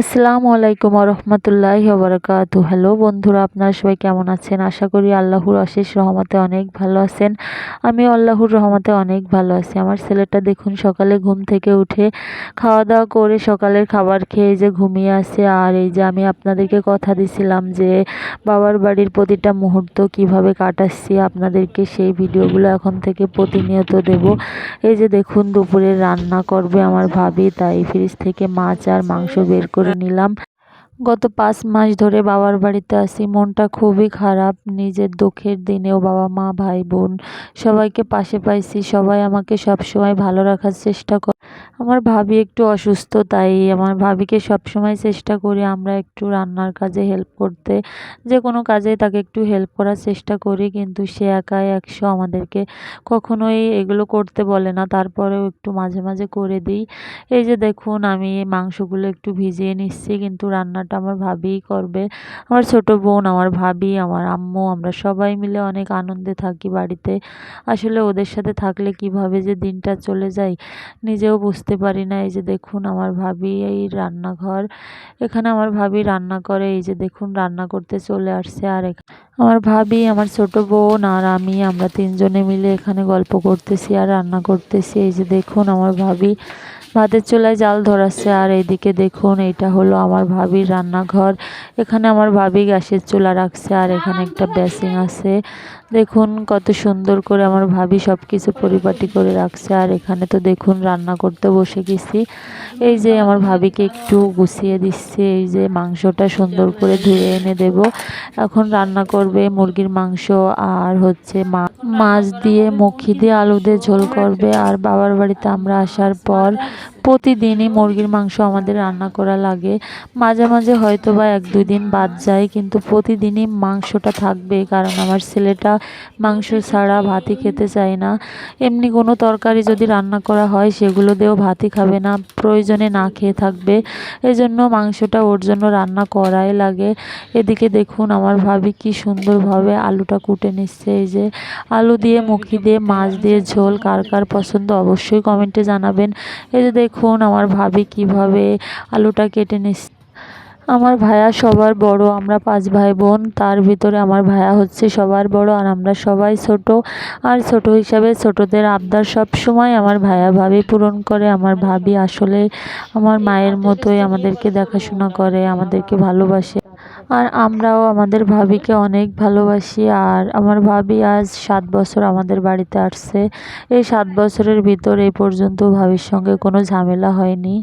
আসসালামু আলাইকুম রহমতুল্লাহি বারাকাতু হ্যালো বন্ধুরা, আপনারা সবাই কেমন আছেন? আশা করি আল্লাহর অশেষ রহমতে অনেক ভালো আছেন। আমি আল্লাহর রহমতে অনেক ভালো আছি। আমার ছেলেটা দেখুন সকালে ঘুম থেকে উঠে খাওয়া দাওয়া করে সকালের খাবার খেয়ে যে ঘুমিয়ে আছে। আর এই যে আমি আপনাদেরকে কথা দিছিলাম যে বাবার বাড়ির প্রতিটা মুহূর্ত কীভাবে কাটাচ্ছি, আপনাদেরকে সেই ভিডিওগুলো এখন থেকে প্রতিনিয়ত দেব। এই যে দেখুন দুপুরে রান্না করবে আমার ভাবি, তাই ফ্রিজ থেকে মাছ আর মাংস বের করে নিলাম। গত পাঁচ মাস ধরে বাবার বাড়িতে আছি। মনটা খুবই খারাপ। নিজের দুঃখের দিনেও বাবা, মা, ভাই, বোন সবাইকে পাশে পাইছি। সবাই আমাকে সব সময় ভালো রাখার চেষ্টা করে। আমার ভাবি একটু অসুস্থ, তাই আমার ভাবিকে সবসময় চেষ্টা করি আমরা একটু রান্নার কাজে হেল্প করতে। যে কোনো কাজে তাকে একটু হেল্প করার চেষ্টা করি, কিন্তু সে একাই একশো আমাদেরকে কখনোই এগুলো করতে বলে না। তারপরেও একটু মাঝে মাঝে করে দিই। এই যে দেখুন, আমি মাংসগুলো একটু ভিজিয়ে নিচ্ছি, কিন্তু রান্নাটা আমার ভাবিই করবে। আমার ছোট বোন, আমার ভাবি, আমার আম্মু, আমরা সবাই মিলে অনেক আনন্দে থাকি বাড়িতে। আসলে ওদের সাথে থাকলে কীভাবে যে দিনটা চলে যায় নিজেও বুঝতে পারি না। এই যে দেখুন আমার ভাবি এই রান্নাঘর, এখানে আমার ভাবি রান্না করে, এই যে দেখুন রান্না করতে চলে আসছে আর আমার ভাবি, আমার ছোট বোন আর আমি, আমরা তিনজনে মিলে এখানে গল্প করতেছি আর রান্না করতেছি। এই যে দেখুন আমার ভাবি ভাতের চুলায় জাল ধরাচ্ছে। আর এইদিকে দেখুন, এটা হলো আমার ভাবির রান্নাঘর। এখানে আমার ভাবি গ্যাসের চুলা রাখছে আর এখানে একটা বেসিং আছে। দেখুন, কত সুন্দর করে আমার ভাবি সব কিছু পরিপাটি করে রাখছে। আর এখানে তো দেখুন, রান্না করতে বসে গেছি। এই যে আমার ভাবিকে একটু গুছিয়ে দিচ্ছে। এই যে মাংসটা সুন্দর করে ধুয়ে এনে দেব। এখন রান্না করবে মুরগির মাংস আর হচ্ছে মাছ দিয়ে, মুখি দিয়ে, আলু দিয়ে ঝোল করবে। আর বাবার বাড়িতে আমরা আসার পর প্রতিদিনই মুরগির মাংস আমাদের রান্না করা লাগে। মাঝে মাঝে হয়তো বা এক দুই দিন বাদ যায়, কিন্তু প্রতিদিনই মাংসটা থাকবে, কারণ আমার ছেলেটা মাংস ছাড়া ভাতই খেতে চায় না। এমনি কোনো তরকারি যদি রান্না করা হয়, সেগুলো দিয়েও ভাতই খাবে না, প্রয়োজনে না খেয়ে থাকবে। এজন্য মাংসটা ওর জন্য রান্না করাই লাগে। এদিকে দেখুন, আমার ভাবি কি সুন্দরভাবে আলুটা কুটে নিচ্ছে। এই যে আলু দিয়ে, মুখি দিয়ে, মাছ দিয়ে, ঝোল কার কার পছন্দ অবশ্যই কমেন্টে জানাবেন। এই যে দেখুন আমার ভাবি কীভাবে আলুটা কেটে নিস আমার ভাইয়া সবার বড়, আমরা পাঁচ ভাই বোন তার ভিতরে আমার ভাইয়া হচ্ছে সবার বড় আর আমরা সবাই ছোট। আর ছোট হিসাবে ছোটদের আবদার সব সময় আমার ভাইয়া ভাবি পূরণ করে। আমার ভাবি আসলে আমার মায়ের মতোই আমাদেরকে দেখাশোনা করে, আমাদেরকে ভালোবাসে। আর আমরাও আমাদের ভাবিকে অনেক ভালোবাসি আর আমার ভাবি আজ সাত বছর আমাদের বাড়িতে আসছে। এই সাত বছরের ভিতর এই পর্যন্ত ভাবির সঙ্গে কোনো ঝামেলা হয়নি।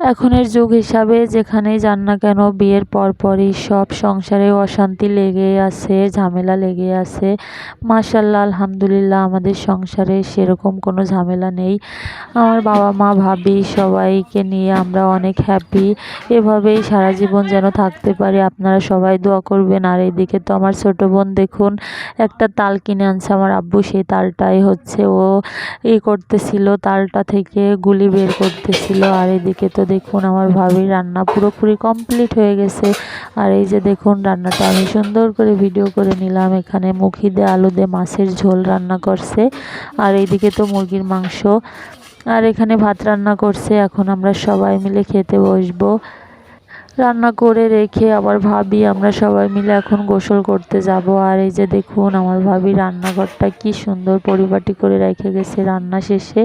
এখনের যুগ হিসাবে যেখানেই যান না কেন, বিয়ের পরপরই সব সংসারে অশান্তি লেগে আছে, ঝামেলা লেগে আছে। মাশাল্লাহ, আলহামদুলিল্লাহ, আমাদের সংসারে সেরকম কোনো ঝামেলা নেই। আমার বাবা মা, ভাবি সবাইকে নিয়ে আমরা অনেক হ্যাপি এভাবেই সারা জীবন যেন থাকতে পারি। আপনারা সবাই দোয়া করবেন। আর এইদিকে তো আমার ছোটো বোন দেখুন, একটা তাল কিনে আনছে আমার আব্বু। সেই তালটাই হচ্ছে ও ই করতেছিল, তালটা থেকে গুলি বের করতেছিল। আর এদিকে তো দেখুন, আমার ভাবি রান্না পুরোপুরি কমপ্লিট হয়ে গেছে। আর এই যে দেখুন, রান্নাটা আমি সুন্দর করে ভিডিও করে নিলাম। এখানে মুখি দিয়ে আলু দিয়ে মাছের ঝোল রান্না করছে। আর এইদিকে তো মুরগির মাংস। আর এখানে ভাত রান্না করছে। এখন আমরা সবাই মিলে খেতে বসবো। রান্না করে রেখে আবার ভাবি আমরা সবাই মিলে এখন গোসল করতে যাব। আর এই যে দেখুন আমার ভাবি রান্নাঘরটা কি সুন্দর পরিপাটি করে রেখে গেছে রান্না শেষে।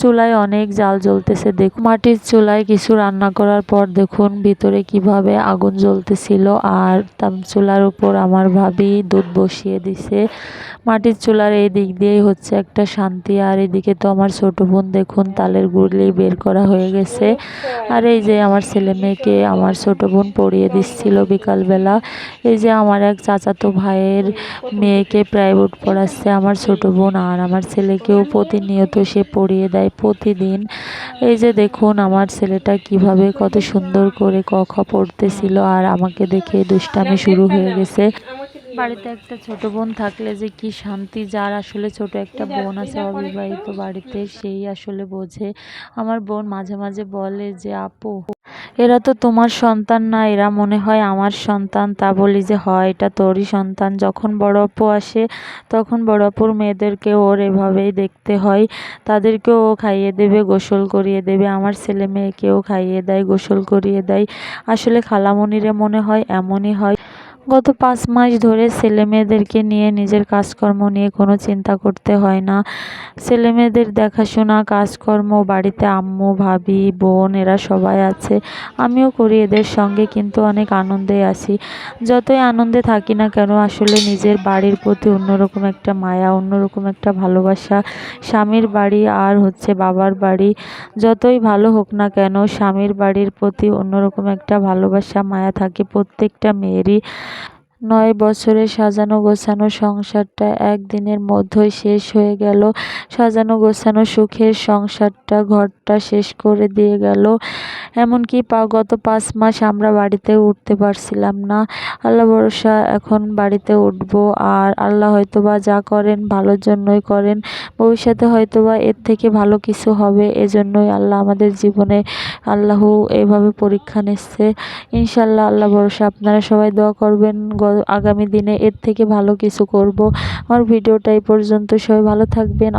চুলায় অনেক জাল জ্বলতেছে, দেখুন। মাটির চুলায় কিছু রান্না করার পর দেখুন ভিতরে কীভাবে আগুন জ্বলতেছিল। আর তাম চুলার উপর আমার ভাবি দুধ বসিয়ে দিছে। মাটির চুলার এই দিক দিয়েই হচ্ছে একটা শান্তি। আর এদিকে তো আমার ছোট বোন দেখুন, তালের গুড়লি বের করা হয়ে গেছে। আর এই যে আমার ছেলে মেয়েকে, আমার ছোট বোন পড়িয়ে দিচ্ছিল বিকালবেলা। এই যে আমার এক চাচাতো ভাইয়ের মেয়েকে প্রাইভেট পড়াচ্ছে আমার ছোট বোন আর আমার ছেলেকেও প্রতিনিয়ত সে পড়িয়ে দেয় প্রতিদিন। এই যে দেখুন আমার ছেলেটা কীভাবে কত সুন্দর করে ক খ পড়তেছিল আর আমাকে দেখে দুষ্টামি শুরু হয়ে গেছে। বাড়িতে একটা ছোট বোন থাকলে যে কি শান্তি, যার আসলে ছোট একটা বোন আছে অবিবাহিত বাড়িতে, সেই আসলে বোঝে। আমার বোন মাঝে মাঝে বলে যে, আপু এরা তো তোমার সন্তান না, এরা মনে হয় আমার সন্তান, তা বলি যে হয়, এটা তোরই সন্তান। যখন বড় আপু আসে, তখন বড় আপুর মেয়েদেরকে ওর এভাবেই দেখতে হয়। তাদেরকেও ও খাইয়ে দেবে, গোসল করিয়ে দেবে। আমার ছেলে মেয়েকেও খাইয়ে দেয়, গোসল করিয়ে দেয়। আসলে খালামণিরে মনে হয় এমনই হয়। গত পাঁচ মাস ধরে ছেলে মেয়েদেরকে নিয়ে নিজের কাজকর্ম নিয়ে কোনো চিন্তা করতে হয় না। ছেলে মেয়েদের দেখাশোনা, কাজকর্ম, বাড়িতে আম্মু, ভাবি, বোন, এরা সবাই আছে। আমিও করি এদের সঙ্গে, কিন্তু অনেক আনন্দে আছি। যতই আনন্দে থাকি না কেন, আসলে নিজের বাড়ির প্রতি অন্যরকম একটা মায়া, অন্যরকম একটা ভালোবাসা। স্বামীর বাড়ি আর হচ্ছে বাবার বাড়ি। যতই ভালো হোক না কেন, স্বামীর বাড়ির প্রতি অন্যরকম একটা ভালোবাসা, মায়া থাকে প্রত্যেকটা মেয়েরই। নয় বছরের সাজানো গোছানো সংসারটা একদিনের মধ্যেই শেষ হয়ে গেল। সাজানো গোছানো সুখের সংসারটা ঘরটা শেষ করে দিয়ে গেল। এমনকি পা, গত পাঁচ মাস আমরা বাড়িতে উঠতে পারছিলাম না। আল্লাহ ভরসা, এখন বাড়িতে উঠব। আর আল্লাহ হয়তোবা যা করেন ভালোর জন্যই করেন। ভবিষ্যতে হয়তোবা এর থেকে ভালো কিছু হবে। এজন্যই আল্লাহ আমাদের জীবনে আল্লাহ এভাবে পরীক্ষা নিচ্ছে। ইনশাল্লাহ আল্লাহ ভরসা। আপনারা সবাই দোয়া করবেন। আগামী দিনে এর থেকে ভালো কিছু করব। আমার ভিডিওটা এই পর্যন্ত। সবাই ভালো থাকবেন।